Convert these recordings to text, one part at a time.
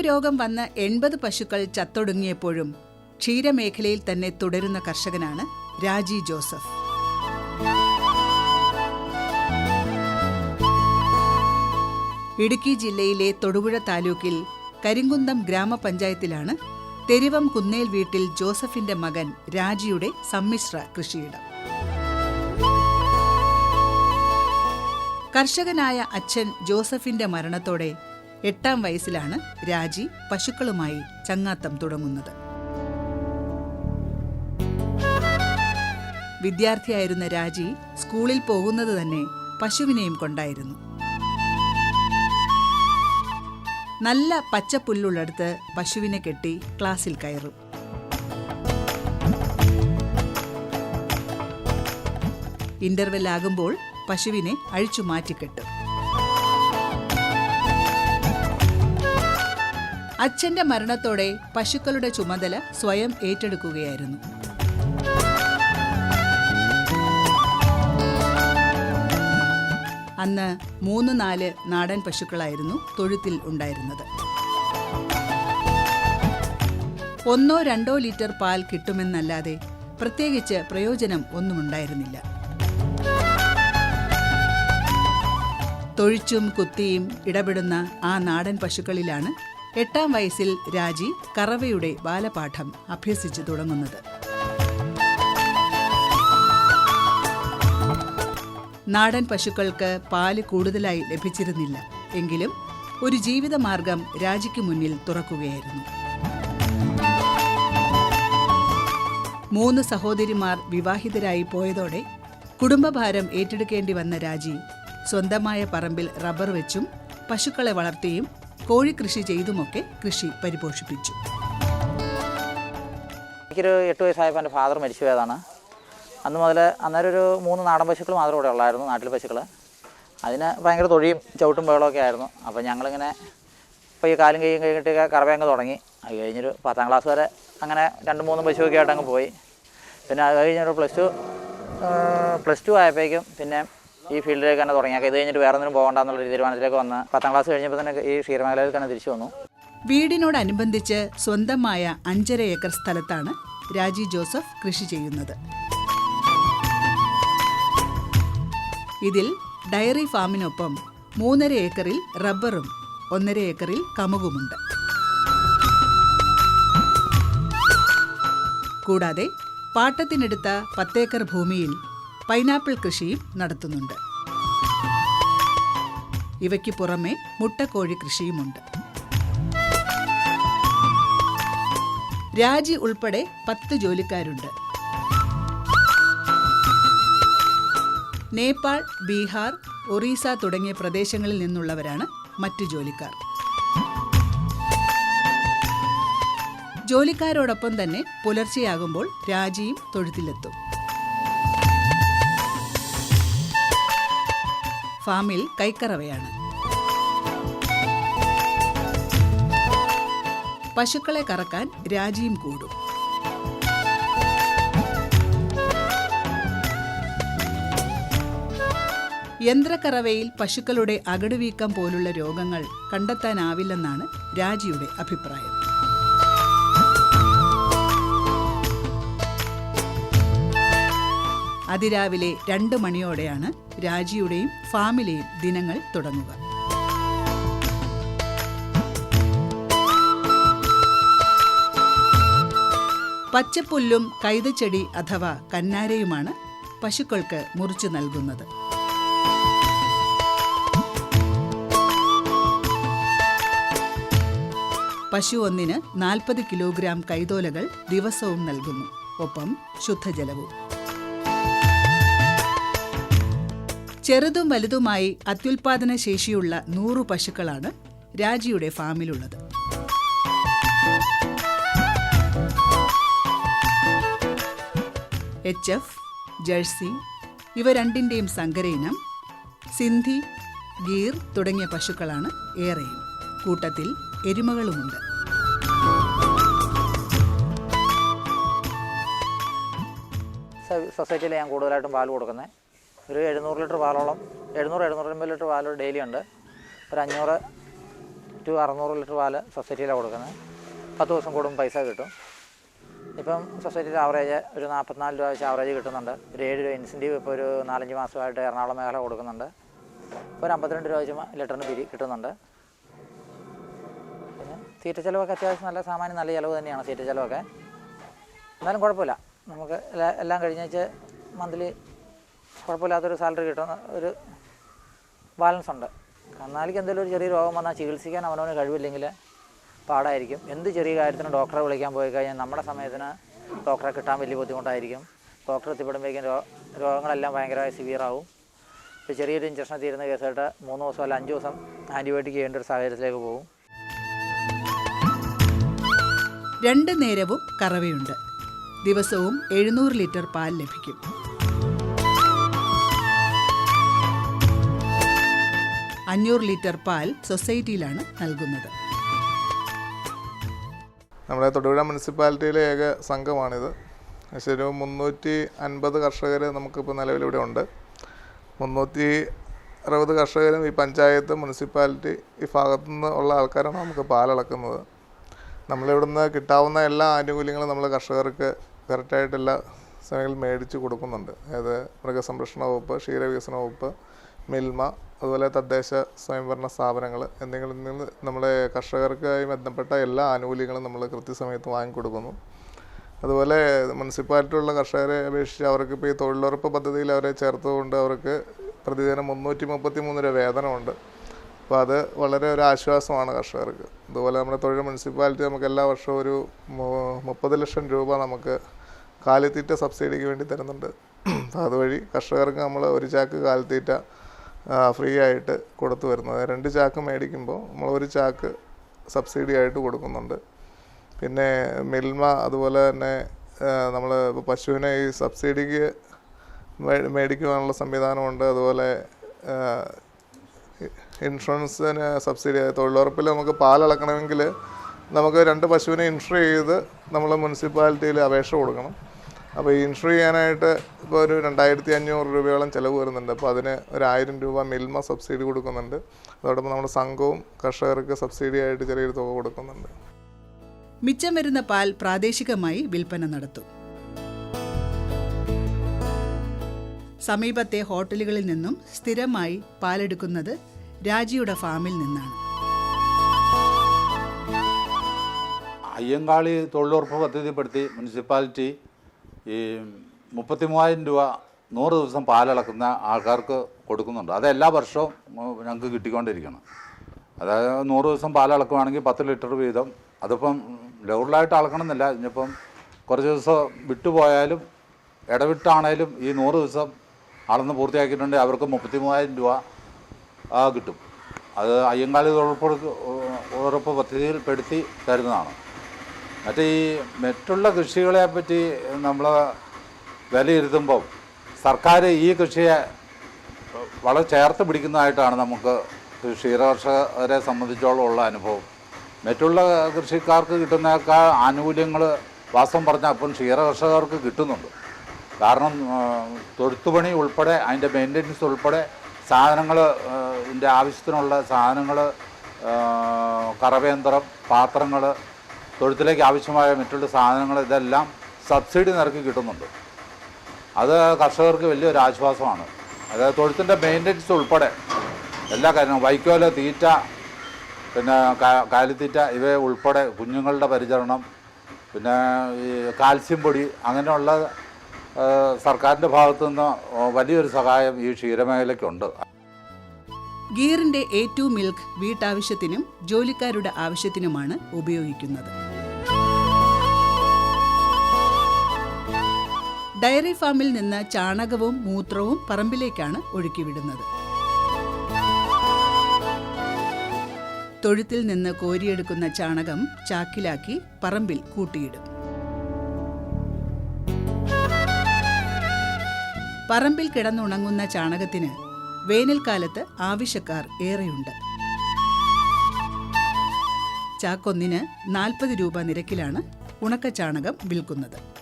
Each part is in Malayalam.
രോഗം വന്ന് എൺപത് പശുക്കൾ ചത്തൊടുങ്ങിയപ്പോഴും ക്ഷീരമേഖലയിൽ തന്നെ തുടരുന്ന കർഷകനാണ് രാജി ജോസഫ്. ഇടുക്കി ജില്ലയിലെ തൊടുപുഴ താലൂക്കിൽ കരിങ്കുന്തം ഗ്രാമപഞ്ചായത്തിലാണ് തെരുവം കുന്നേൽ വീട്ടിൽ ജോസഫിന്റെ മകൻ രാജിയുടെ സമ്മിശ്ര കൃഷിയിടം. കർഷകനായ അച്ഛൻ ജോസഫിന്റെ മരണത്തോടെ എട്ടാം വയസ്സിലാണ് രാജി പശുക്കളുമായി ചങ്ങാത്തം തുടങ്ങുന്നത്. വിദ്യാർത്ഥിയായിരുന്ന രാജി സ്കൂളിൽ പോകുന്നത് തന്നെ പശുവിനെയും കൊണ്ടായിരുന്നു. നല്ല പച്ചപ്പുല്ലുള്ളടുത്ത് പശുവിനെ കെട്ടി ക്ലാസ്സിൽ കയറും. ഇന്റർവെൽ ആകുമ്പോൾ പശുവിനെ അഴിച്ചു മാറ്റിക്കെട്ടും അച്ഛന്റെ മരണത്തോടെ പശുക്കളുടെ ചുമതല സ്വയം ഏറ്റെടുക്കുകയായിരുന്നു. അന്ന് മൂന്ന് നാല് നാടൻ പശുക്കളായിരുന്നു തൊഴുത്തിൽ ഉണ്ടായിരുന്നത്. ഒന്നോ രണ്ടോ ലിറ്റർ പാൽ കിട്ടുമെന്നല്ലാതെ പ്രത്യേകിച്ച് പ്രയോജനം ഒന്നുമുണ്ടായിരുന്നില്ല. തൊഴിച്ചും കുത്തിയും ഇടപെടുന്ന ആ നാടൻ പശുക്കളിലാണ് എട്ടാം വയസ്സിൽ രാജി കറവയുടെ ബാലപാഠം അഭ്യസിച്ചു തുടങ്ങുന്നത്. നാടൻ പശുക്കൾക്ക് പാൽ കൂടുതലായി ലഭിച്ചിരുന്നില്ല. എങ്കിലും ഒരു ജീവിതമാർഗം രാജിക്ക് മുന്നിൽ തുറക്കുകയായിരുന്നു. മൂന്ന് സഹോദരിമാർ വിവാഹിതരായി പോയതോടെ കുടുംബഭാരം ഏറ്റെടുക്കേണ്ടി വന്ന രാജി സ്വന്തമായ പറമ്പിൽ റബ്ബർ വെച്ചും പശുക്കളെ വളർത്തിയും കോഴിക്കൃഷി ചെയ്തുമൊക്കെ കൃഷി പരിപോഷിപ്പിച്ചു. എനിക്കൊരു എട്ട് വയസ്സായപ്പോൾ എന്റെ ഫാദർ മരിച്ചു പോയതാണ് അന്ന് മുതൽ അന്നേരം ഒരു മൂന്ന് നാടൻ പശുക്കൾ മാത്രമേ ഇവിടെ ഉള്ളായിരുന്നു നാട്ടിലെ പശുക്കൾ അതിന് ഭയങ്കര തൊഴിയും ചവിട്ടും ബഹളമൊക്കെ ആയിരുന്നു. അപ്പോൾ ഞങ്ങളിങ്ങനെ ഇപ്പോൾ ഈ കാലും കൈയും കഴിഞ്ഞിട്ടൊക്കെ കറവയങ്ങ് തുടങ്ങി. അത് കഴിഞ്ഞൊരു പത്താം ക്ലാസ് വരെ അങ്ങനെ രണ്ട് മൂന്ന് പശുവൊക്കെ ആയിട്ട് അങ്ങ് പോയി. പിന്നെ അത് കഴിഞ്ഞൊരു പ്ലസ് ടു പ്ലസ് ടു ആയപ്പോഴേക്കും പിന്നെ ഈ ഫീൽഡിലേക്ക് തന്നെ തുടങ്ങിയാൽ ഇത് കഴിഞ്ഞിട്ട് വേറെ ഒന്നും പോകണ്ടെന്നുള്ള തീരുമാനത്തിലേക്ക് വന്ന് പത്താം ക്ലാസ് കഴിഞ്ഞപ്പോൾ തന്നെ ഈ ക്ഷീരമേഖലയിൽ തന്നെ തിരിച്ചു വന്നു. വീടിനോടനുബന്ധിച്ച് സ്വന്തമായ അഞ്ചര ഏക്കർ സ്ഥലത്താണ് രാജി ജോസഫ് കൃഷി ചെയ്യുന്നത്. ഇതിൽ ഡയറി ഫാമിനൊപ്പം മൂന്നര ഏക്കറിൽ റബ്ബറും ഒന്നര ഏക്കറിൽ കമുകുമുണ്ട്. കൂടാതെ പാട്ടത്തിനെടുത്ത പത്തേക്കർ ഭൂമിയിൽ പൈനാപ്പിൾ കൃഷിയും നടത്തുന്നുണ്ട്. ഇവയ്ക്ക് പുറമെ മുട്ടക്കോഴി കൃഷിയുമുണ്ട്. രാജി ഉൾപ്പെടെ പത്ത് ജോലിക്കാരുണ്ട്. നേപ്പാൾ ബീഹാർ ഒറീസ തുടങ്ങിയ പ്രദേശങ്ങളിൽ നിന്നുള്ളവരാണ് മറ്റു ജോലിക്കാർ. ജോലിക്കാരോടൊപ്പം തന്നെ പുലർച്ചെയാകുമ്പോൾ രാജിയും തൊഴുത്തിലെത്തും. ഫാമിൽ കൈക്കറവയാണ്. പശുക്കളെ കറക്കാൻ രാജിയും കൂടും. യന്ത്രക്കറവയിൽ പശുക്കളുടെ അകടുവീക്കം പോലുള്ള രോഗങ്ങൾ കണ്ടെത്താനാവില്ലെന്നാണ് രാജിയുടെ അഭിപ്രായം. അതിരാവിലെ രണ്ട് മണിയോടെയാണ് രാജിയുടെയും ഫാമിലെയും ദിനങ്ങൾ തുടങ്ങുക. പച്ചപ്പുല്ലും കൈതച്ചെടി അഥവാ കന്നാരയുമാണ് പശുക്കൾക്ക് മുറിച്ചു നൽകുന്നത്. പശു ഒന്നിന് നാൽപ്പത് കിലോഗ്രാം കൈതോലകൾ ദിവസവും നൽകുന്നു. ഒപ്പം ശുദ്ധജലവും. ചെറുതും വലുതുമായി അത്യുൽപാദന ശേഷിയുള്ള നൂറു പശുക്കളാണ് രാജിയുടെ ഫാമിലുള്ളത്. എച്ച് എഫ് ജഴ്സി ഇവ രണ്ടിന്റെയും സങ്കരയിനം സിന്ധി ഗീർ തുടങ്ങിയ പശുക്കളാണ് ഏറെയും. കൂട്ടത്തിൽ എരുമകളുമുണ്ട്. സൊസൈറ്റിയിലെ ഞാൻ കൂടുതലായിട്ടും പാൽ കൊടുക്കുന്നത് ഒരു എഴുന്നൂറ് ലിറ്റർ പാലോളം എഴുന്നൂറ് എഴുന്നൂറ്റമ്പത് ലിറ്റർ പാലോ ഡെയിലി ഉണ്ട്. ഒരു അഞ്ഞൂറ് ടു അറുന്നൂറ് ലിറ്റർ പാൽ സൊസൈറ്റിയിലാണ് കൊടുക്കുന്നത്. പത്ത് ദിവസം കൂടുമ്പോൾ പൈസ കിട്ടും. ഇപ്പം സൊസൈറ്റിയിൽ ആവറേജ് ഒരു നാൽപ്പത്തിനാല് രൂപ വെച്ച് ആവറേജ് കിട്ടുന്നുണ്ട്. ഒരു ഏഴ് രൂപ ഇൻസെന്റീവ് ഇപ്പോൾ ഒരു നാലഞ്ച് മാസമായിട്ട് എറണാകുളം മേഖല കൊടുക്കുന്നുണ്ട്. ഒരു അമ്പത്തിരണ്ട് രൂപ വെച്ച് ലിറ്ററിന് പിരി കിട്ടുന്നുണ്ട്. പിന്നെ തീറ്റ ചിലവൊക്കെ അത്യാവശ്യം നല്ല സാമാന്യം നല്ല ചിലവ് തന്നെയാണ് തീറ്റ ചിലവൊക്കെ. എന്നാലും കുഴപ്പമില്ല. നമുക്ക് എല്ലാ- കഴിഞ്ഞേച്ച് മന്ത്ലി കുഴപ്പമില്ലാത്തൊരു സാലറി കിട്ടുന്ന ഒരു ബാലൻസ് ഉണ്ട്. കന്നാലിക്ക് എന്തെങ്കിലും ഒരു ചെറിയ രോഗം വന്നാൽ ചികിത്സിക്കാൻ അവനവന് കഴിവില്ലെങ്കിൽ പാടായിരിക്കും. എന്ത് ചെറിയ കാര്യത്തിന് ഡോക്ടറെ വിളിക്കാൻ പോയി കഴിഞ്ഞാൽ നമ്മുടെ സമയത്തിന് ഡോക്ടറെ കിട്ടാൻ വലിയ ബുദ്ധിമുട്ടായിരിക്കും. ഡോക്ടർ എത്തിപ്പെടുമ്പോഴേക്കും രോഗങ്ങളെല്ലാം ഭയങ്കരമായി സിവിയറാവും ഇപ്പോൾ ചെറിയൊരു ഇഞ്ചക്ഷൻ തീരുന്ന കേസായിട്ട് മൂന്ന് ദിവസം അല്ല അഞ്ച് ദിവസം ആന്റിബയോട്ടിക് ചെയ്യേണ്ട ഒരു സാഹചര്യത്തിലേക്ക് പോകും. രണ്ട് നേരവും കറവയുണ്ട്. ദിവസവും എഴുന്നൂറ് ലിറ്റർ പാൽ ലഭിക്കും. അഞ്ഞൂറ് ലിറ്റർ പാൽ സൊസൈറ്റിയിലാണ് നൽകുന്നത്. നമ്മുടെ തൊടുപുഴ മുനിസിപ്പാലിറ്റിയിലെ ഏക സംഘമാണിത്. പക്ഷേ ഒരു മുന്നൂറ്റി അൻപത് കർഷകർ നമുക്കിപ്പോൾ നിലവിലിവിടെ ഉണ്ട്. മുന്നൂറ്റി അറുപത് കർഷകരും ഈ പഞ്ചായത്ത് മുനിസിപ്പാലിറ്റി ഈ ഭാഗത്തു നിന്ന് ഉള്ള ആൾക്കാരാണ് നമുക്ക് പാലളക്കുന്നത്. നമ്മളിവിടുന്ന് കിട്ടാവുന്ന എല്ലാ ആനുകൂല്യങ്ങളും നമ്മൾ കർഷകർക്ക് കറക്റ്റായിട്ട് എല്ലാ സമയങ്ങളിൽ മേടിച്ച് കൊടുക്കുന്നുണ്ട്. അതായത് മൃഗസംരക്ഷണ വകുപ്പ് ക്ഷീരവികസന വകുപ്പ് മിൽമ അതുപോലെ തദ്ദേശ സ്വയംഭരണ സ്ഥാപനങ്ങൾ എന്തെങ്കിലും നിന്ന് നമ്മുടെ കർഷകർക്കായി ബന്ധപ്പെട്ട എല്ലാ ആനുകൂല്യങ്ങളും നമ്മൾ കൃത്യസമയത്ത് വാങ്ങിക്കൊടുക്കുന്നു. അതുപോലെ മുനിസിപ്പാലിറ്റിയുള്ള കർഷകരെ അപേക്ഷിച്ച് അവർക്ക് ഇപ്പോൾ ഈ തൊഴിലുറപ്പ് പദ്ധതിയിൽ അവരെ ചേർത്തുകൊണ്ട് അവർക്ക് പ്രതിദിനം മുന്നൂറ്റി മുപ്പത്തി മൂന്ന് രൂപ വേതനമുണ്ട്. അപ്പോൾ അത് വളരെ ഒരു ആശ്വാസമാണ് കർഷകർക്ക്. അതുപോലെ നമ്മുടെ തൊഴിൽ മുനിസിപ്പാലിറ്റി നമുക്ക് എല്ലാ വർഷവും ഒരു മുപ്പത് ലക്ഷം രൂപ നമുക്ക് കാലിത്തീറ്റ സബ്സിഡിക്ക് വേണ്ടി തരുന്നുണ്ട്. അതുവഴി കർഷകർക്ക് നമ്മൾ ഒരു ചാക്ക് കാലിത്തീറ്റ ഫ്രീ ആയിട്ട് കൊടുത്തു വരുന്നത്. രണ്ട് ചാക്ക് മേടിക്കുമ്പോൾ നമ്മൾ ഒരു ചാക്ക് സബ്സിഡി ആയിട്ട് കൊടുക്കുന്നുണ്ട്. പിന്നെ മിൽമ അതുപോലെ തന്നെ നമ്മൾ ഇപ്പോൾ പശുവിനെ ഈ സബ്സിഡിക്ക് മേടിക്കുവാനുള്ള സംവിധാനമുണ്ട്. അതുപോലെ ഇൻഷുറൻസിന് സബ്സിഡി തൊഴിലുറപ്പിൽ നമുക്ക് പാലളക്കണമെങ്കിൽ നമുക്ക് രണ്ട് പശുവിനെ ഇൻഷുർ ചെയ്ത് നമ്മൾ മുനിസിപ്പാലിറ്റിയിൽ അപേക്ഷ കൊടുക്കണം. അപ്പോൾ ഈ ഇൻഷുർ ചെയ്യാനായിട്ട് ഇപ്പോൾ ഒരു രണ്ടായിരത്തി അഞ്ഞൂറ് രൂപയോളം ചിലവ് വരുന്നുണ്ട്. അപ്പോൾ അതിന് ഒരു ആയിരം രൂപ മിൽമ സബ്സിഡി കൊടുക്കുന്നുണ്ട്. അതോടൊപ്പം നമ്മുടെ സംഘവും കർഷകർക്ക് സബ്സിഡി ആയിട്ട് ചെറിയൊരു തുക കൊടുക്കുന്നുണ്ട്. മിച്ചം വരുന്ന പാൽ പ്രാദേശികമായി വിൽപ്പന നടത്തും. സമീപത്തെ ഹോട്ടലുകളിൽ നിന്നും സ്ഥിരമായി പാലെടുക്കുന്നത് രാജിയുടെ ഫാമിൽ നിന്നാണ്. അയ്യങ്കാളി തൊഴിലുറപ്പ് പദ്ധതിപ്പെടുത്തി മുനിസിപ്പാലിറ്റി ഈ മുപ്പത്തി മൂവായിരം രൂപ നൂറ് ദിവസം പാലളക്കുന്ന ആൾക്കാർക്ക് കൊടുക്കുന്നുണ്ട്. അത് എല്ലാ വർഷവും ഞങ്ങൾക്ക് കിട്ടിക്കൊണ്ടിരിക്കണം. അതായത് നൂറ് ദിവസം പാലളക്കുവാണെങ്കിൽ പത്ത് ലിറ്റർ വീതം. അതിപ്പം റെഗുലറായിട്ട് അളക്കണമെന്നില്ല. ഇനിയിപ്പം കുറച്ച് ദിവസം വിട്ടുപോയാലും ഇടവിട്ടാണേലും ഈ നൂറ് ദിവസം അളന്ന് പൂർത്തിയാക്കിയിട്ടുണ്ടെങ്കിൽ അവർക്ക് മുപ്പത്തി മൂവായിരം രൂപ കിട്ടും. അത് അയ്യങ്കാളി ഉറപ്പ് ഉറപ്പ് പദ്ധതിയിൽ പെടുത്തി തരുന്നതാണ്. മറ്റേ ഈ മറ്റുള്ള കൃഷികളെ പറ്റി നമ്മൾ വിലയിരുത്തുമ്പം സർക്കാർ ഈ കൃഷിയെ വളരെ ചേർത്ത് പിടിക്കുന്നതായിട്ടാണ് നമുക്ക് ക്ഷീരകർഷകരെ സംബന്ധിച്ചോളം ഉള്ള അനുഭവം. മറ്റുള്ള കൃഷിക്കാർക്ക് കിട്ടുന്നേക്കാൾ ആനുകൂല്യങ്ങൾ വാസ്തവം പറഞ്ഞാൽ അപ്പം ക്ഷീരകർഷകർക്ക് കിട്ടുന്നുണ്ട്. കാരണം തൊഴുത്തുപണി ഉൾപ്പെടെ അതിന്റെ മെയിന്റനൻസ് ഉൾപ്പെടെ സാധനങ്ങൾ ഇതിന്റെ ആവശ്യത്തിനുള്ള സാധനങ്ങൾ കറവേന്ദ്രം പാത്രങ്ങൾ തൊഴുത്തിലേക്ക് ആവശ്യമായ മറ്റുള്ള സാധനങ്ങൾ ഇതെല്ലാം സബ്സിഡി നിരക്ക് കിട്ടുന്നുണ്ട്. അത് കർഷകർക്ക് വലിയൊരു ആശ്വാസമാണ്. അതായത് തൊഴുത്തിന്റെ മെയിന്റനൻസ് ഉൾപ്പെടെ എല്ലാ കാര്യങ്ങളും വൈക്കോൽ തീറ്റ പിന്നെ കാലിത്തീറ്റ ഇവ ഉൾപ്പെടെ കുഞ്ഞുങ്ങളുടെ പരിചരണം പിന്നെ ഈ കാൽസ്യം പൊടി അങ്ങനെയുള്ള സർക്കാരിന്റെ ഭാഗത്തു നിന്ന് വലിയൊരു സഹായം ഈ ക്ഷീരമേഖലയ്ക്കുണ്ട്. ഗീറിന്റെ എ ടു മിൽക്ക് വീട്ടാവശ്യത്തിനും ജോലിക്കാരുടെ ആവശ്യത്തിനുമാണ് ഉപയോഗിക്കുന്നത്. ഡയറി ഫാമിൽ നിന്ന് ചാണകവും മൂത്രവും പറമ്പിലേക്കാണ് ഒഴുക്കിവിടുന്നത്. തൊഴുത്തിൽ നിന്ന് കോരിയെടുക്കുന്ന ചാണകം ചാക്കിലാക്കി പറമ്പിൽ കൂട്ടിയിടും. പറമ്പിൽ കിടന്നുണങ്ങുന്ന ചാണകത്തിന് വേനൽക്കാലത്ത് ആവശ്യക്കാർ ഏറെയുണ്ട്. ചാക്കൊന്നിന് നാൽപ്പത് രൂപ നിരക്കിലാണ് ഉണക്കച്ചാണകം വിൽക്കുന്നത്.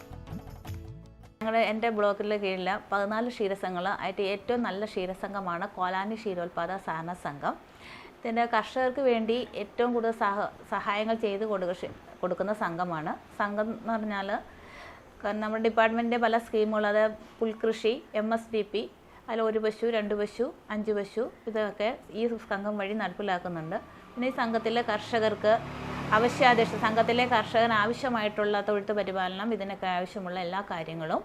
ഞങ്ങളുടെ എന്റെ ബ്ലോക്കിലെ കീഴിൽ പതിനാല് ക്ഷീരസംഘങ്ങൾ ആയിട്ട് ഏറ്റവും നല്ല ക്ഷീരസംഘമാണ് കോലാനി ക്ഷീരോത്പാദക സഹകരണ സംഘം ഇതിന്റെ കർഷകർക്ക് വേണ്ടി ഏറ്റവും കൂടുതൽ സഹ സഹായങ്ങൾ ചെയ്ത് കൊടുക്ക കൊടുക്കുന്ന സംഘമാണ്. സംഘം എന്ന് പറഞ്ഞാൽ നമ്മുടെ ഡിപ്പാർട്ട്മെന്റിന്റെ പല സ്കീമുകൾ അത് പുൽകൃഷി എം എസ് ഡി പി അതിൽ ഒരു പശു രണ്ട് പശു അഞ്ച് പശു ഇതൊക്കെ ഈ സംഘം വഴി നടപ്പിലാക്കുന്നുണ്ട്. പിന്നെ ഈ സംഘത്തിലെ കർഷകർക്ക് അവശ്യാദേശ സംഘത്തിലെ കർഷകന് ആവശ്യമായിട്ടുള്ള തൊഴുത്ത് പരിപാലനം ഇതിനൊക്കെ ആവശ്യമുള്ള എല്ലാ കാര്യങ്ങളും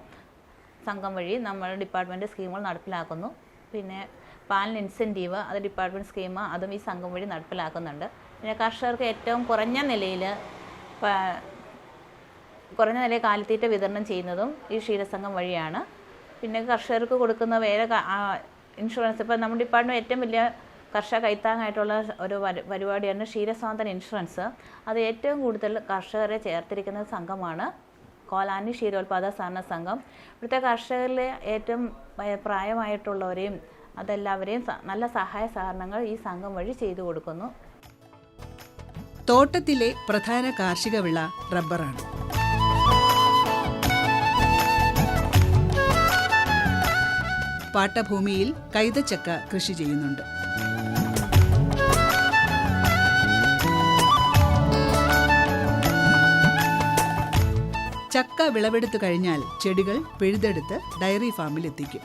സംഘം വഴി നമ്മൾ ഡിപ്പാർട്ട്മെന്റ് സ്കീമുകൾ നടപ്പിലാക്കുന്നു. പിന്നെ പാലിന് ഇൻസെന്റീവ് അത് ഡിപ്പാർട്ട്മെന്റ് സ്കീം അതും ഈ സംഘം വഴി നടപ്പിലാക്കുന്നുണ്ട്. പിന്നെ കർഷകർക്ക് ഏറ്റവും കുറഞ്ഞ നിലയിൽ കുറഞ്ഞ നിലയിൽ കാലിത്തീറ്റ വിതരണം ചെയ്യുന്നതും ഈ ക്ഷീരസംഘം വഴിയാണ്. പിന്നെ കർഷകർക്ക് കൊടുക്കുന്ന വേറെ ഇൻഷുറൻസ്. ഇപ്പോൾ നമ്മുടെ ഡിപ്പാർട്ട്മെന്റ് ഏറ്റവും വലിയ കർഷക കൈത്താങ്ങായിട്ടുള്ള ഒരു പരി- പരിപാടിയാണ് ക്ഷീരസ്വാതന്ത്ര്യ ഇൻഷുറൻസ്. അത് ഏറ്റവും കൂടുതൽ കർഷകരെ ചേർത്തിരിക്കുന്ന സംഘമാണ് കോലാനി ക്ഷീരോത്പാദക സഹകരണ സംഘം. ഇവിടുത്തെ കർഷകരിലെ ഏറ്റവും പ്രായമായിട്ടുള്ളവരെയും അതെല്ലാവരെയും നല്ല സഹായ സഹകരണങ്ങൾ ഈ സംഘം വഴി ചെയ്തു കൊടുക്കുന്നു. തോട്ടത്തിലെ പ്രധാന കാർഷിക വിള റബ്ബറാണ്. പാട്ടഭൂമിയിൽ കൈതച്ചക്ക കൃഷി ചെയ്യുന്നുണ്ട്. ചക്ക വിളവെടുത്തു കഴിഞ്ഞാൽ ചെടികൾ പിഴുതെടുത്ത് ഡയറി ഫാമിൽ എത്തിക്കും.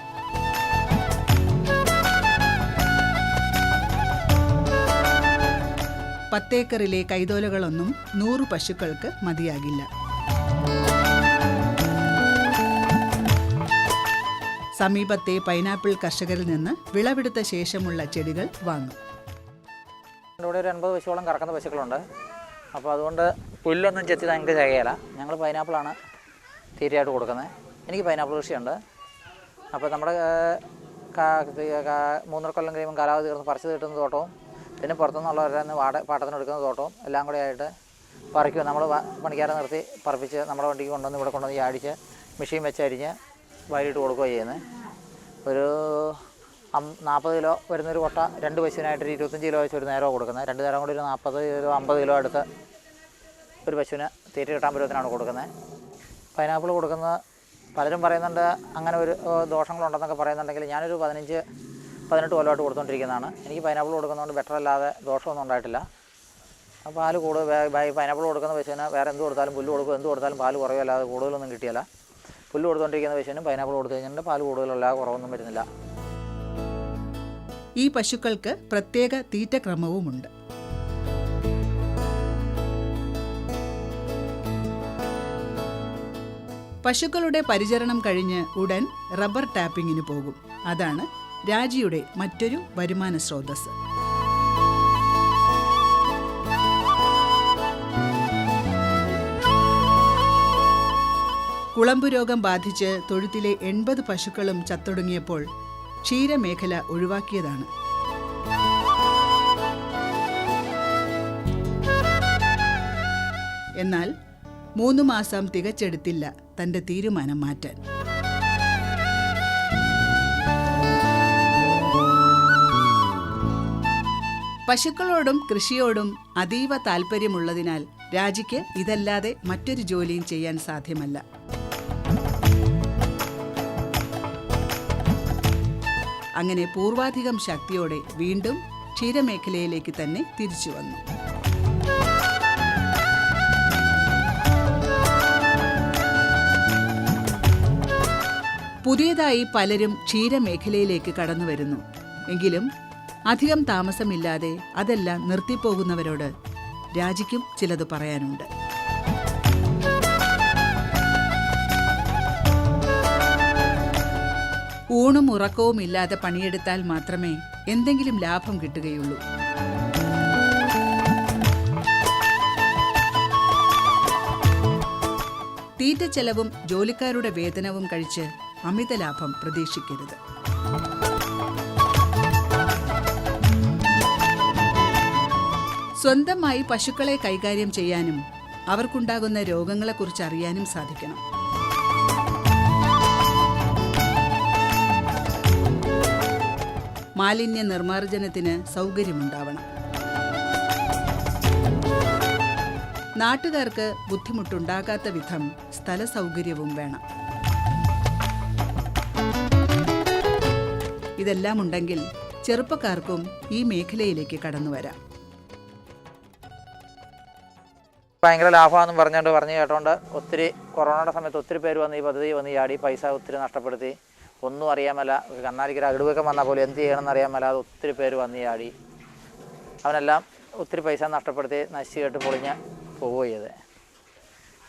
പത്തേക്കറിലെ കൈതോലകളൊന്നും നൂറ് പശുക്കൾക്ക് മതിയാകില്ല. സമീപത്തെ പൈനാപ്പിൾ കർഷകരിൽ നിന്ന് വിളവെടുത്ത ശേഷമുള്ള ചെടികൾ വാങ്ങും. ഇവിടെ ഒരു അൻപത് പശുവോളം കറക്കുന്ന പശുക്കളുണ്ട്. അപ്പോൾ അതുകൊണ്ട് പുല്ലൊന്നും ചെത്തി ഞങ്ങൾക്ക് തികയില്ല. ഞങ്ങൾ പൈനാപ്പിളാണ് തീറ്റയായിട്ട് കൊടുക്കുന്നത്. എനിക്ക് പൈനാപ്പിൾ കൃഷിയുണ്ട്. അപ്പോൾ നമ്മുടെ മൂന്നര കൊല്ലം കഴിയുമ്പോൾ കാലാവധി കിടന്ന് പറിച്ചു കിട്ടുന്ന തോട്ടവും പിന്നെ പുറത്തുനിന്നുള്ളവരുടെ നിന്ന് വാട പാട്ടത്തിന് എടുക്കുന്ന തോട്ടവും എല്ലാം കൂടെ ആയിട്ട് പറിക്കും. നമ്മൾ പണിക്കാരെ നിർത്തി പറപ്പിച്ച് നമ്മുടെ വണ്ടിക്ക് കൊണ്ടുവന്ന് ഇവിടെ കൊണ്ടുവന്ന് അടിച്ച് മെഷീൻ വെച്ചരിഞ്ഞ് വയലിട്ട് കൊടുക്കുകയാണ് ചെയ്യുന്നത്. ഒരു നാൽപ്പത് കിലോ വരുന്നൊരു കൊട്ട രണ്ട് പശുവിനായിട്ട് ഇരുപത്തഞ്ച് കിലോ വെച്ച് ഒരു നേരം കൊടുക്കുന്നത്. രണ്ട് നേരം കൂടി ഒരു നാൽപ്പത് ഒരു അമ്പത് കിലോ അടുത്ത് ഒരു പശുവിന് തീറ്റ കിട്ടാൻ പരുവത്തിനാണ് കൊടുക്കുന്നത്. പൈനാപ്പിൾ കൊടുക്കുന്നത് പലരും പറയുന്നുണ്ട് അങ്ങനെ ഒരു ദോഷങ്ങളുണ്ടെന്നൊക്കെ പറയുന്നുണ്ടെങ്കിൽ ഞാനൊരു പതിനഞ്ച് പതിനെട്ട് കൊല്ലമായിട്ട് കൊടുത്തുകൊണ്ടിരിക്കുന്നതാണ് എനിക്ക് പൈനാപ്പിൾ കൊടുക്കുന്നതുകൊണ്ട് ബെറ്റർ അല്ലാതെ ദോഷമൊന്നും ഉണ്ടായിട്ടില്ല. ആ പാൽ കൂടുതൽ പൈനാപ്പിൾ കൊടുക്കുന്ന പശുവിന് വേറെ എന്ത് കൊടുത്താലും പുല്ല് കൊടുക്കും എന്ത് കൊടുത്താലും പാൽ കുറവല്ലാതെ കൂടുതലൊന്നും കിട്ടിയല്ല. പുല്ല് കൊടുത്തുകൊണ്ടിരിക്കുന്ന പശുവിനും പൈനാപ്പിൾ കൊടുത്തു കഴിഞ്ഞിട്ടുണ്ട് പാൽ കൂടുതലല്ല കുറവൊന്നും വരുന്നില്ല. ഈ പശുക്കൾക്ക് പ്രത്യേക തീറ്റക്രമവുമുണ്ട്. പശുക്കളുടെ പരിചരണം കഴിഞ്ഞ് ഉടൻ റബ്ബർ ടാപ്പിങ്ങിന് പോകും. അതാണ് രാജിയുടെ മറ്റൊരു വരുമാന സ്രോതസ് കുളമ്പു രോഗം ബാധിച്ച് തൊഴുത്തിലെ എൺപത് പശുക്കളും ചത്തൊടുങ്ങിയപ്പോൾ ക്ഷീരമേഖല ഒഴിവാക്കിയതാണ്. എന്നാൽ മൂന്നു മാസം തികച്ചെടുത്തില്ല. തന്റെ തീരുമാനം മാറ്റാൻ. പശുക്കളോടും കൃഷിയോടും അതീവ താല്പര്യമുള്ളതിനാൽ രാജിക്ക് ഇതല്ലാതെ മറ്റൊരു ജോലിയും ചെയ്യാൻ സാധ്യമല്ല. അങ്ങനെ പൂർവാധികം ശക്തിയോടെ വീണ്ടും ക്ഷീരമേഖലയിലേക്ക് തന്നെ തിരിച്ചു വന്നു. പുതിയതായി പലരും ക്ഷീരമേഖലയിലേക്ക് കടന്നു വരുന്നു എങ്കിലും അധികം താമസമില്ലാതെ അതെല്ലാം നിർത്തിപ്പോകുന്നവരോട് രാജിക്കും ചിലത് പറയാനുണ്ട്. ഊണും ഉറക്കവും ഇല്ലാതെ പണിയെടുത്താൽ മാത്രമേ എന്തെങ്കിലും ലാഭം കിട്ടുകയുള്ളൂ. തീറ്റ ചെലവും ജോലിക്കാരുടെ വേതനവും കഴിച്ച് അമിത ലാഭം പ്രതീക്ഷിക്കരുത്. സ്വന്തമായി പശുക്കളെ കൈകാര്യം ചെയ്യാനും അവർക്കുണ്ടാകുന്ന രോഗങ്ങളെക്കുറിച്ച് അറിയാനും സാധിക്കണം. മാലിന്യ നിർമ്മാർജനത്തിന് സൗകര്യമുണ്ടാവണം. നാട്ടുകാർക്ക് ബുദ്ധിമുട്ടുണ്ടാകാത്ത വിധം സ്ഥല സൗകര്യവും വേണം. ഇതെല്ലാം ഉണ്ടെങ്കിൽ ചെറുപ്പക്കാർക്കും ഈ മേഖലയിലേക്ക് കടന്നു വരാം. ഭയങ്കര ലാഭമാണെന്ന് പറഞ്ഞുകൊണ്ട് പറഞ്ഞു കേട്ടോണ്ട് ഒത്തിരി കൊറോണയുടെ സമയത്ത് ഒത്തിരി പേര് വന്ന് ഈ പദ്ധതി വന്ന് ചാടി പൈസ ഒത്തിരി നഷ്ടപ്പെടുത്തി. ഒന്നും അറിയാമല്ല കണ്ണാടിക്കര അകിടുവൊക്കെ വന്നാൽ പോലും എന്ത് ചെയ്യണമെന്ന് എന്നറിയാമല്ല അത് ഒത്തിരി പേര് വന്ന് ചാടി അവനെല്ലാം ഒത്തിരി പൈസ നഷ്ടപ്പെടുത്തി നശിച്ച് കേട്ട് പൊളിഞ്ഞ് പോവുകയത്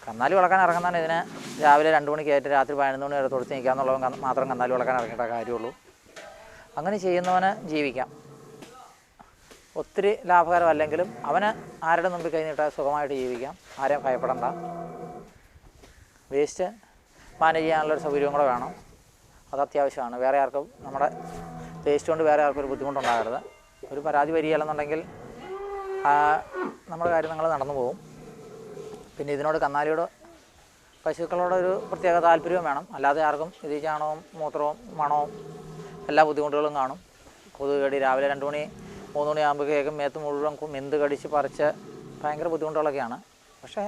കന്നാലി വളക്കാൻ ഇറങ്ങുന്നതാണ് ഇതിന് രാവിലെ രണ്ട് മണിക്ക് ആയിട്ട് രാത്രി പതിനൊന്ന് മണി വരെ തുടച്ച് കന്ന് മാത്രം കന്നാലി വളക്കാൻ ഇറങ്ങേണ്ട കാര്യമുള്ളൂ. അങ്ങനെ ചെയ്യുന്നവന് ജീവിക്കാം. ഒത്തിരി ലാഭകരമല്ലെങ്കിലും അവന് ആരുടെ മുമ്പിൽ കഴിഞ്ഞിട്ട് സുഖമായിട്ട് ജീവിക്കാം. ആരെയും ഭയപ്പെടണ്ട. വേസ്റ്റ് മാനേജ് ചെയ്യാനുള്ളൊരു സൗകര്യം കൂടെ വേണം. അത് അത്യാവശ്യമാണ്. വേറെ ആർക്കും നമ്മുടെ വേസ്റ്റ് കൊണ്ട് വേറെ ആർക്കും ഒരു ബുദ്ധിമുട്ടുണ്ടാകരുത്. ഒരു പരാതി വരികയല്ലെന്നുണ്ടെങ്കിൽ നമ്മുടെ കാര്യങ്ങൾ നടന്നു പോകും. പിന്നെ ഇതിനോട് കന്നാലിയോട് പശുക്കളോടൊരു പ്രത്യേക താല്പര്യവും വേണം. അല്ലാതെ ആർക്കും ഇത് ചാണകവും മൂത്രവും മണവും എല്ലാ ബുദ്ധിമുട്ടുകളും കാണും. കൊതുക് കടി രാവിലെ രണ്ട് മണി മൂന്ന് മണി ആകുമ്പോഴേക്കും മേത്ത് മുഴുവൻ മെന്ത് കടിച്ച് പറിച്ച് ഭയങ്കര ബുദ്ധിമുട്ടുകളൊക്കെയാണ്. പക്ഷേ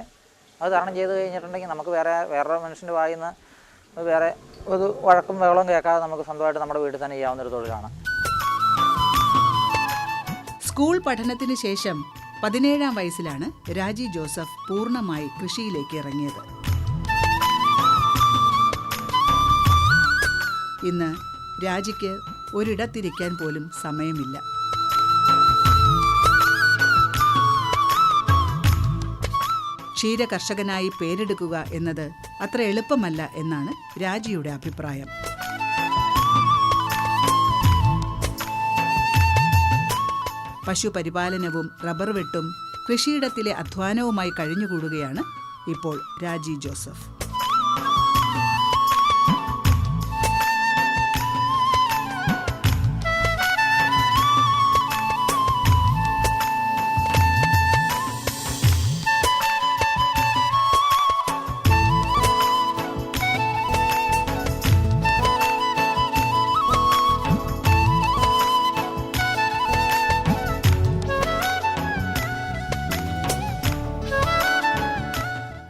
അത് തരണം ചെയ്ത് കഴിഞ്ഞിട്ടുണ്ടെങ്കിൽ നമുക്ക് വേറെ വേറൊരു മനുഷ്യന്റെ വായിൽ നിന്ന് വേറെ ഒരു വഴക്കും വെള്ളവും കേൾക്കാതെ നമുക്ക് സ്വന്തമായിട്ട് നമ്മുടെ വീട്ടിൽ തന്നെ ചെയ്യാവുന്നൊരു തൊഴിലാണ്. സ്കൂൾ പഠനത്തിന് ശേഷം പതിനേഴാം വയസ്സിലാണ് രാജി ജോസഫ് പൂർണമായി കൃഷിയിലേക്ക് ഇറങ്ങിയത്. ഇന്ന് രാജിക്ക് ഒരിടത്തിരിക്കാൻ പോലും സമയമില്ല. ക്ഷീര കർഷകനായി പേരെടുക്കുക എന്നത് അത്ര എളുപ്പമല്ല എന്നാണ് രാജിയുടെ അഭിപ്രായം. പശുപരിപാലനവും റബ്ബർ വെട്ടും കൃഷിയിടത്തിലെ അധ്വാനവുമായി കഴിഞ്ഞുകൂടുകയാണ് ഇപ്പോൾ രാജി ജോസഫ്.